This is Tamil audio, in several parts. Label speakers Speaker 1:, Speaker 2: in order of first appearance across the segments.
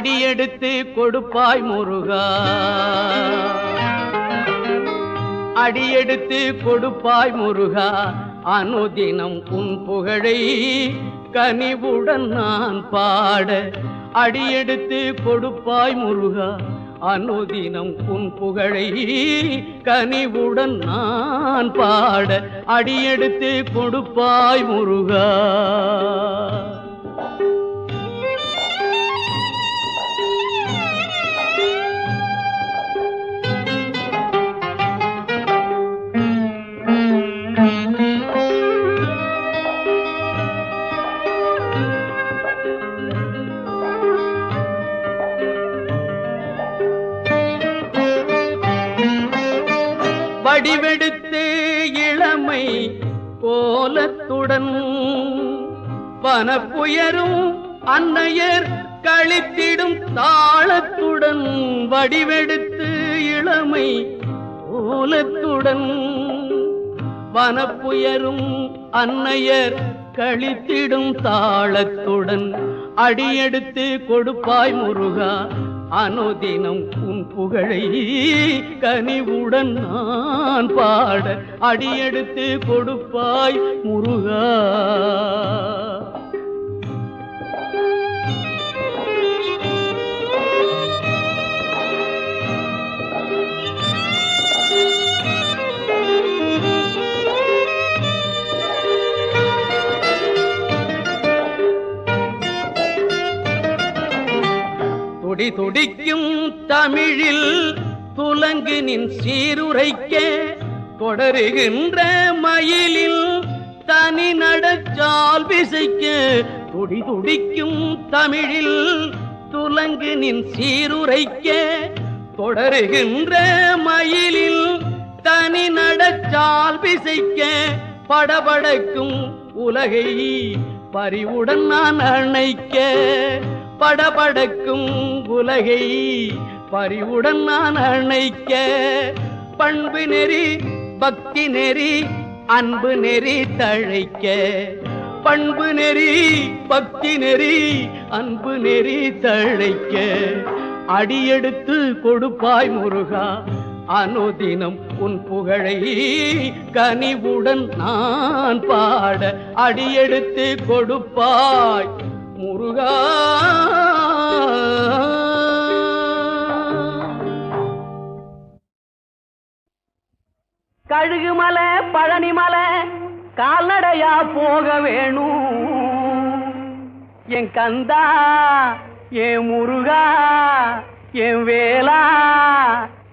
Speaker 1: அடியெடுத்து கொடுப்பாய் முருகா. அடியெடுத்து கொடுப்பாய் முருகா. அனுதினம் உன் புகழை கனிவுடன் நான் பாட. அடியெடுத்து கொடுப்பாய் முருகா. அனுதினம் உன் புகழை கனிவுடன் நான் பாட. அடியெடுத்து கொடுப்பாய் முருகா. உடன் வனப்புயரும் அன்னையர் கழித்திடும் தாளத்துடன் வடிவெடுத்து இளமை ஓலத்துடன் வனப்புயரும் அன்னையர் கழித்திடும் தாளத்துடன் அடியெடுத்து கொடுப்பாய் முருகா. அனுதினம் உன் புகழை கனிவுடன் நான் பாட அடியெடுத்து கொடுப்பாய் முருகா. துடிக்கும் தமிழில் துலங்கு நின் சீருரைக்க தொடருகின்ற மயிலில் தனி நடச்சால் விசைக்க துடி துடிக்கும் தமிழில் துலங்கு நின் சீருரைக்க தொடருகின்ற மயிலில் தனி நடச்சால் விசைக்க படபடக்கும் உலகை பறிவுடன் நான் அணைக்க படபடக்கும் உலகை பறிவுடன் நான் அணைக்க. பண்பு நெறி பக்தி நெறி அன்பு நெறி தழைக்க. பண்பு நெறி பக்தி நெறி அன்பு நெறி தழைக்க. அடியெடுத்து கொடுப்பாய் முருகா அனுதினம் உன் புகழை கனிவுடன் நான் பாட. அடியெடுத்து கொடுப்பாய் முருகா. கழுகு மலை பழனி மலை கால்நடையா போக வேணும். என் கந்தா என் முருகா என் வேலா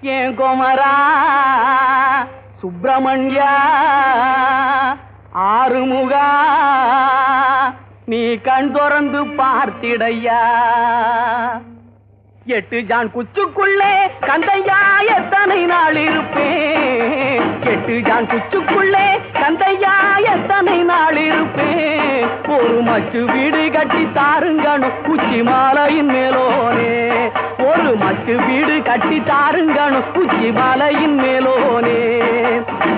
Speaker 1: என் குமரா. சுப்பிரமணியா ஆறுமுகா. நீ கண் திறந்து பார்த்திடையா? எட்டு ஜான் குச்சுக்குள்ளே கந்தையா எத்தனை நாள் இருப்பேன்? எட்டு ஜான் குச்சுக்குள்ளே கந்தையா எத்தனை நாள் இருப்பேன்? ஒரு மச்சு வீடு கட்டி தாருங்கணும் குச்சி மாலையின் மேலோனே. ஒரு மச்சு வீடு கட்டி தாருங்கணும் குச்சி மாலையின் மேலோனே.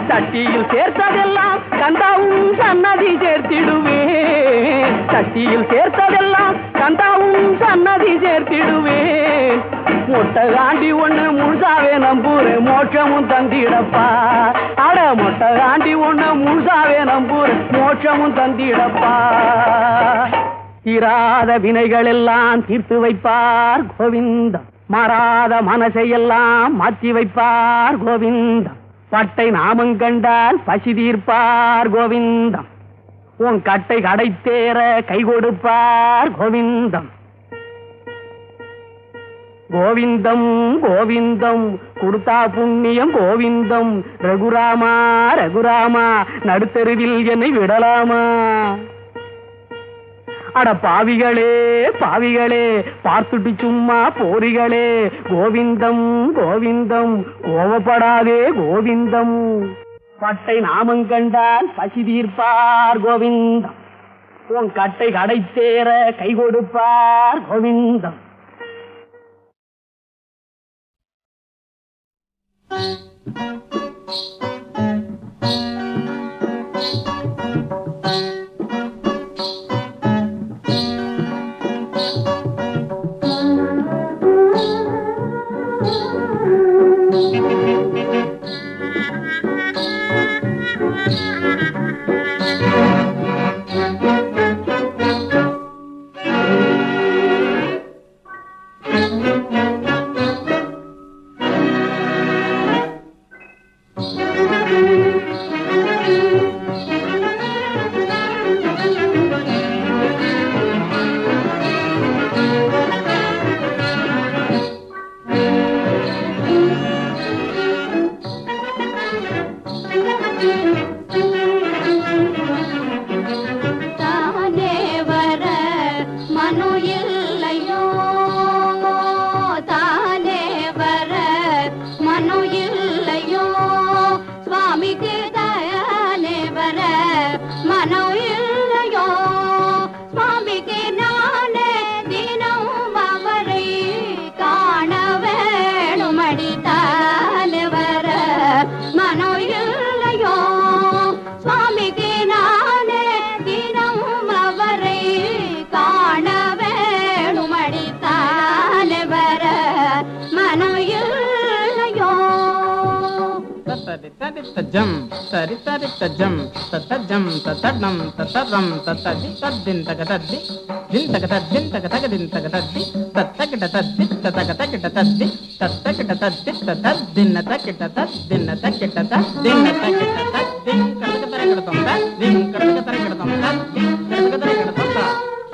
Speaker 1: சட்டியில் சேர்த்ததெல்லாம் கந்தாவும் சன்னதி சேர்த்திடும் பட்டியில் சேர்த்ததெல்லாம் கண்டாவும் சன்னதி சேர்த்திடுவேன். மொட்டை காண்டி ஒண்ணு முழுசாவே நம்பூரு மோட்சமும் தந்திடப்பா. அட மொட்டை காண்டி ஒண்ணு முழுசாவே நம்பூரு மோட்சமும் தந்திடப்பா. தீராத வினைகள் எல்லாம் தீர்த்து வைப்பார் கோவிந்தம். மாறாத மனசையெல்லாம் மாற்றி வைப்பார் கோவிந்தம். பட்டை நாமம் கண்டால் பசி தீர்ப்பார் கோவிந்தம். உன் கட்டை கடைத்தேற கை கொடுப்பார் கோவிந்தம். கோவிந்தம் கோவிந்தம் கொடுத்தா புண்ணியம் கோவிந்தம். ரகுராமா ரகுராமா நடுத்தருவில் என்னை விடலாமா? அட பாவிகளே பாவிகளே பார்த்துட்டு சும்மா போரிகளே. கோவிந்தம் கோவிந்தம் கோவப்படாதே கோவிந்தம். பட்டை நாமங்கண்டான் பசி தீர்ப்பார் கோவிந்தம். உன் கட்டை கடை சேர கை கொடுப்பார் கோவிந்தம்.
Speaker 2: இல்லையோ? மறித்தால் வர
Speaker 3: மனுயோ தரித்தரித்தஜம் தரித்தரித்தஜம் தத்தஜம் தத்தடம் தத்தரம் தத்ததி தத்தின் தகதத்தி దింతకటద్దిం తగతగదిం తగతద్ది తత్తకిట తద్ది తతకతకిట తద్ది తత్తకిట తద్ది తతద్దిన్న తకిట తద్దిన్న తకిట తద్దిన్న తకిట తద్దిం కడక తరగడతం దిం కడక తరగడతం కడక తరగడతం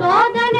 Speaker 2: సోదన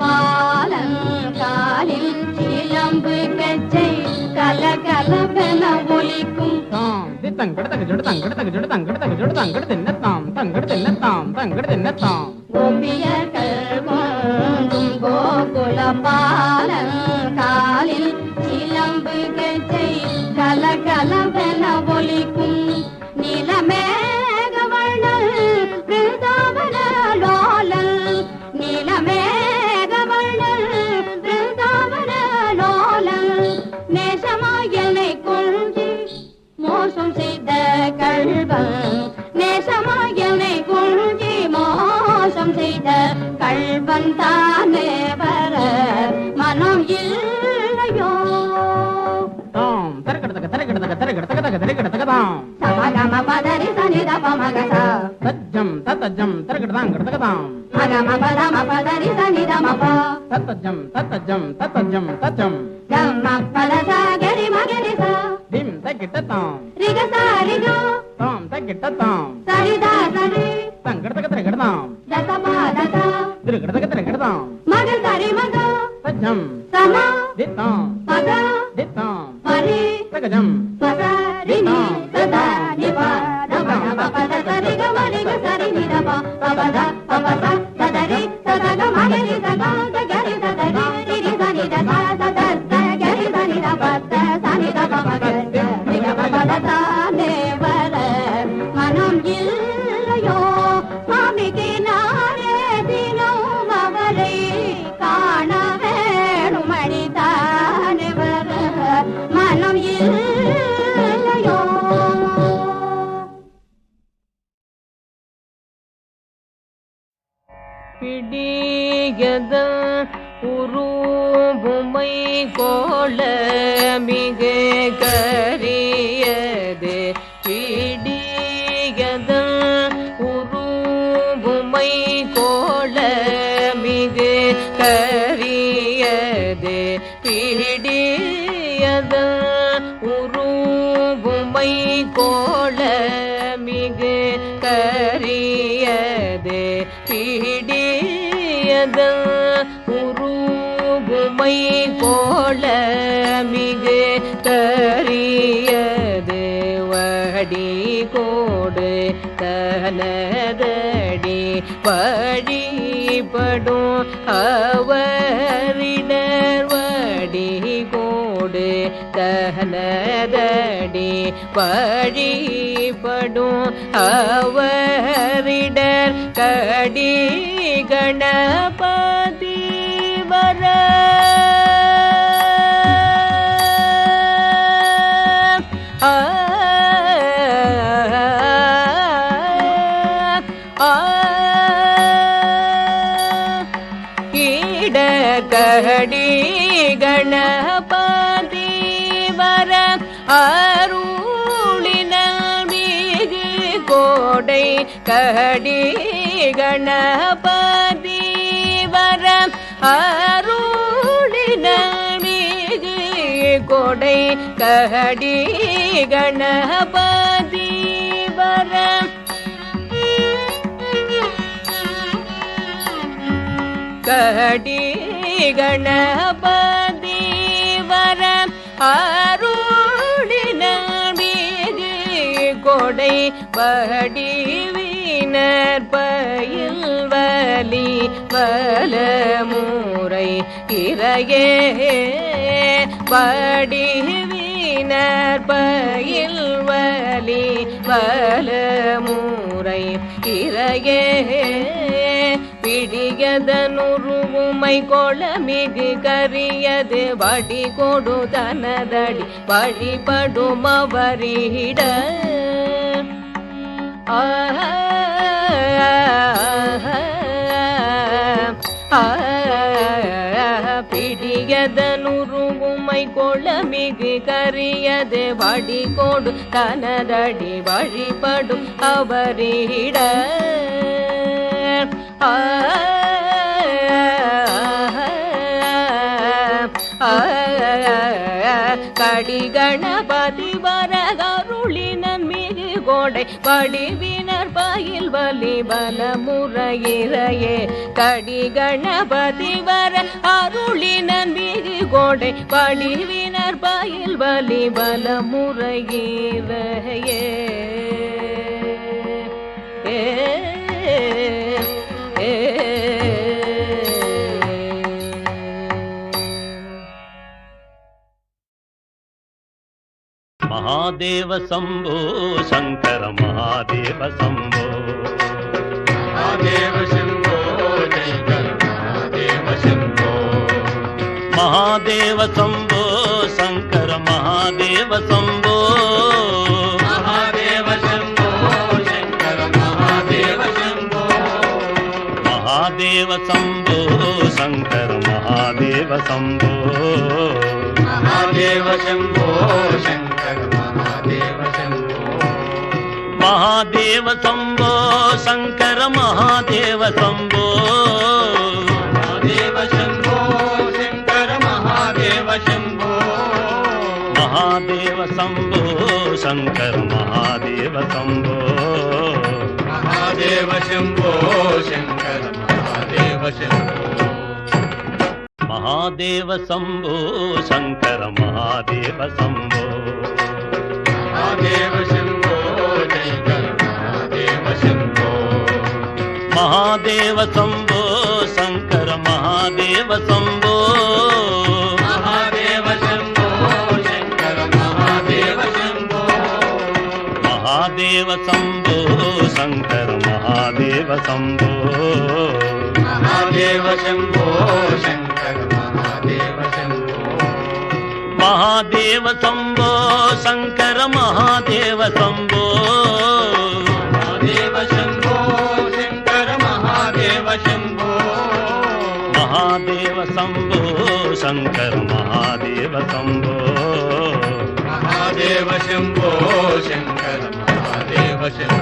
Speaker 2: பாலம் காலில் இளம்பு கச்சை கலகலபென ஒலிக்கும்
Speaker 3: தங்கடுதங்க ஜொடு தங்கடுதங்க ஜொடு தங்கடுதங்க ஜொடு
Speaker 2: తజ్జం
Speaker 3: తజ్జం తరగడదాం గడతగదాం. మగమ పదమ పదరి
Speaker 2: సని దమప తజ్జం తజ్జం
Speaker 3: తజ్జం తజ్జం దమ్మ పలస
Speaker 2: గరి మగరి స దిం తగిటతాం
Speaker 3: రిగ సారిగ తాం తగిటతాం
Speaker 2: సరిదా సరి సంగడతగ తరగడదాం. దత
Speaker 3: పాదత తిరగడతగ
Speaker 2: తరగడదాం. మగ సరి
Speaker 3: మగ తజ్జం
Speaker 2: సమ. దితాం
Speaker 3: పద. దితాం
Speaker 2: పరి. తగజం
Speaker 3: Father. போல
Speaker 2: மிக மிகு
Speaker 4: தரிய தேவடி கோடு தனதடி வழிபடும் அவரிடர் வடி கோடு தனதடி வழிபடும் அவரிடர் கடி கணபத கடி கணபதி வர அருளின மிகு கொடை கடி கணபதி வர கடி கணபதி வர அருளின மீது கொடை வடிவினர் பயில் வலி வலமுறை இறையே. வடிவினர் பயில் வலி வலமுறை இறையே. பிடியதனுருவுமை கொளமிகு கரியது வடி கொடு தனதடி வழிபடும் அவரிட ஆ பிடியதனுருவுமை கொளமிகு கரியது வடி கொடு தனதடி வழிபடும் அவரிட ஆ கடி கணபதி கோடை படிவினர் பயில் வலி பல முறையிறையே கடி கணபதி வர அருளினன் மிகு கோடை படிவினர் பயில் வலி பல
Speaker 5: మహాదేవ శంభో శంకర మహాదేవ శంభో మహాదేవ శంభో శంకర మహాదేవ శంభో మహాదేవ శంభో శంకర మహాదేవ శంభో మహాదేవ శంభో శంకర మహాదేవ శంభో మహాదేవ శంభో
Speaker 6: శంకర మహాదేవ శంభో శంకర
Speaker 5: మహాదేవ శంభో మహాదేవ శంభో శంకర
Speaker 6: మహాదేవ శంభో. మహాదేవ శంభో శంకర
Speaker 5: మహాదేవ శంభో మహాదేవ శంభో శంకర
Speaker 6: మహాదేవ శంభో. మహాదేవ శంభో శంకర
Speaker 5: మహాదేవ శంభో మహాదేవ శంభో మహాదేవ
Speaker 6: శంభో శంకర మహాదేవ శంభో మహాదేవ
Speaker 5: శంభో శంకర మహాదేవ శంభో మహాదేవ
Speaker 6: శంభో శంకర మహాదేవ శంభో మహాదేవ
Speaker 5: శంభో శంకర మహాదేవ శంభో శంభో.
Speaker 6: మహాదేవ శంభో శంకర మహాదేవ శంభో.